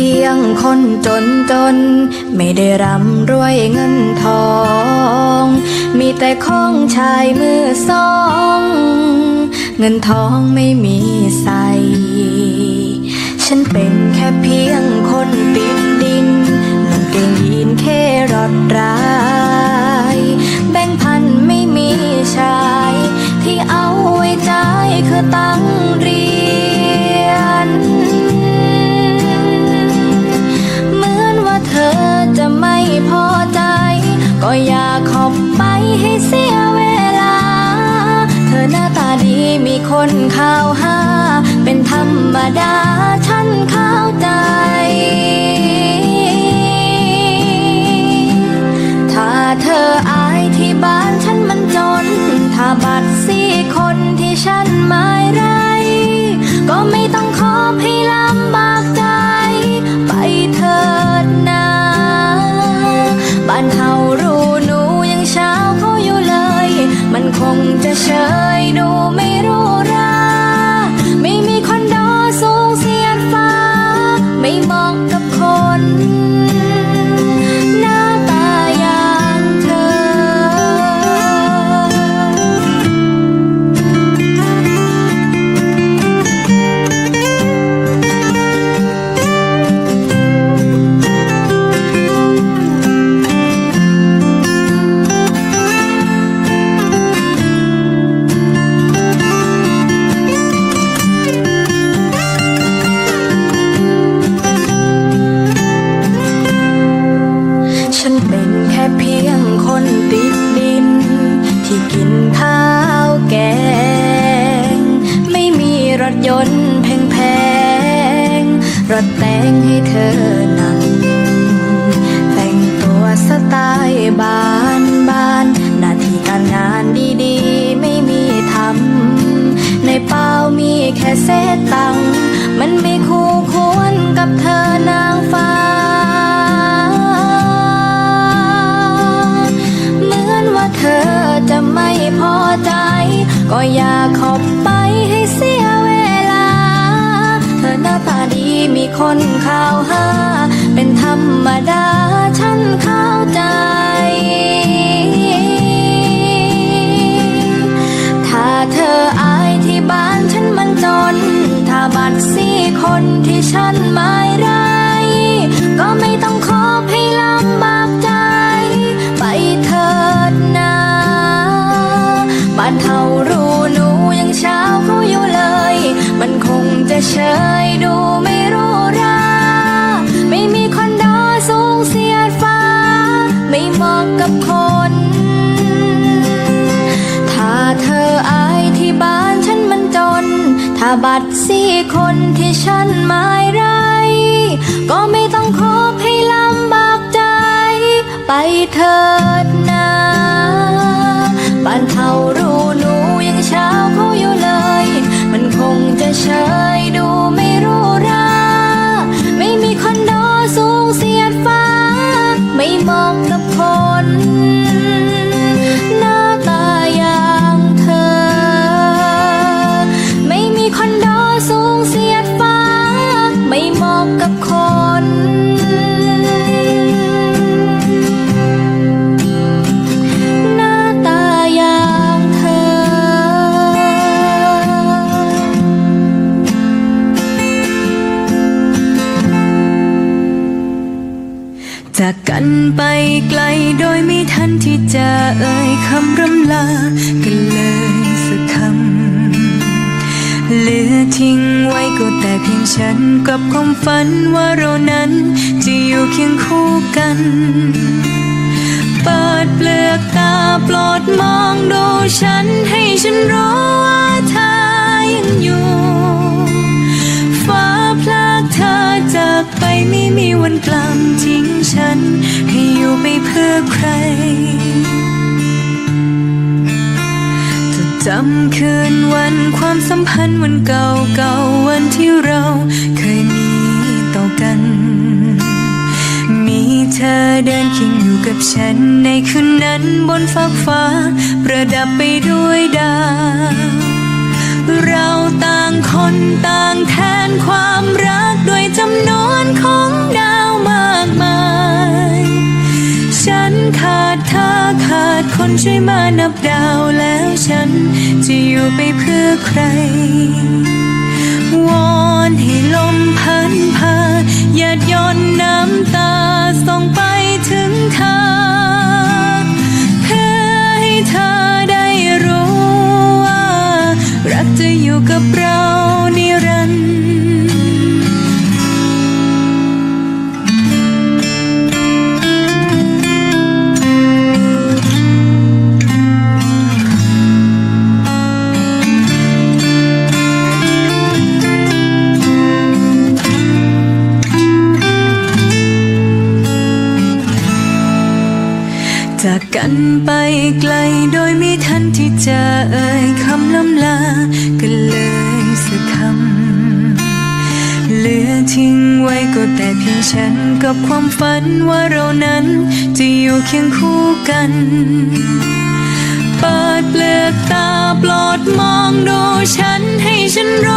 พียงคนจนจน ไม่ได้ร่ำรวยเงินทอง มีแต่ของชายมือสอง เงินทองไม่มีใส่ฉันเป็นแค่เพียงคนติดดินนุ่งเกงยีนแค่รอดรา ดีมีคนข้าวหา เป็นธรรมดาฉันเข้าใจ ถ้าเธออายที่บ้านฉันมันจน ถ้าบัตรสี่คนที่ฉันไม่ไร ก็ไม่ต้องขอให้ลำบากใจ ไปเถิดนะบ้านเฮารู้หนูยังเช้าเขาอยู่เลย มันคงจะเชย ไม่ รถแต่งให้เธอนั่งแต่งตัวสไตล์บ้านบ้านหน้าที่การงานดีๆ ไม่มีทำในเป้ามีแค่เศษตังมันไม่คู่ควรกับเธอนางฟ้าเหมือนว่าเธอจะไม่พอใจ ก็อยาก คนข่าวหาเป็นธรรมดาฉันเข้าใจ ถ้าเธออายที่บ้านฉันมันจน ถ้าบัตรสี่คนที่ฉันไม่ไรก็ไม่ต้อง ไกันไปไกลโดยไม่ทันที่จะเอ่ยคำรำลากันเลยสักคำเหลือทิ้งไว้ก็แต่เพียงฉันกับความฝันว่าเรานั้นจะอยู่เคียงคู่กันเปิดเปลือกตาโปรดมองดูฉันให้ฉันรู้ว่าเธอยังอยู่ ไม่มีวันกลับทิ้งฉัน ให้อยู่ไปเพื่อใครจดจำคืนวันความสัมพันธ์วันเก่าเก่าๆวันที่เราเคยมีต่อกัน มีเธอเดินเคียงอยู่กับฉันในคืนนั้นบนฟากฟ้า ประดับไปด้วยดาวเราต่างคนต่างแทนความรักด้วยจำนวนากมาย ฉันขาดเธอขาดคนช่วยมานับดาวแล้วฉันจะอยู่ไปเพื่อใคร วอนให้ล ที่จะเอ่ยคำล้ำลาก็เลยสักคำเหลือทิ้งไว้ก็แต่เพียงฉันกับความฝันว่าเรานั้นจะอยู่เคียงคู่กันเปิดเปลือกตาปลอดมองดูฉันให้ฉันรู้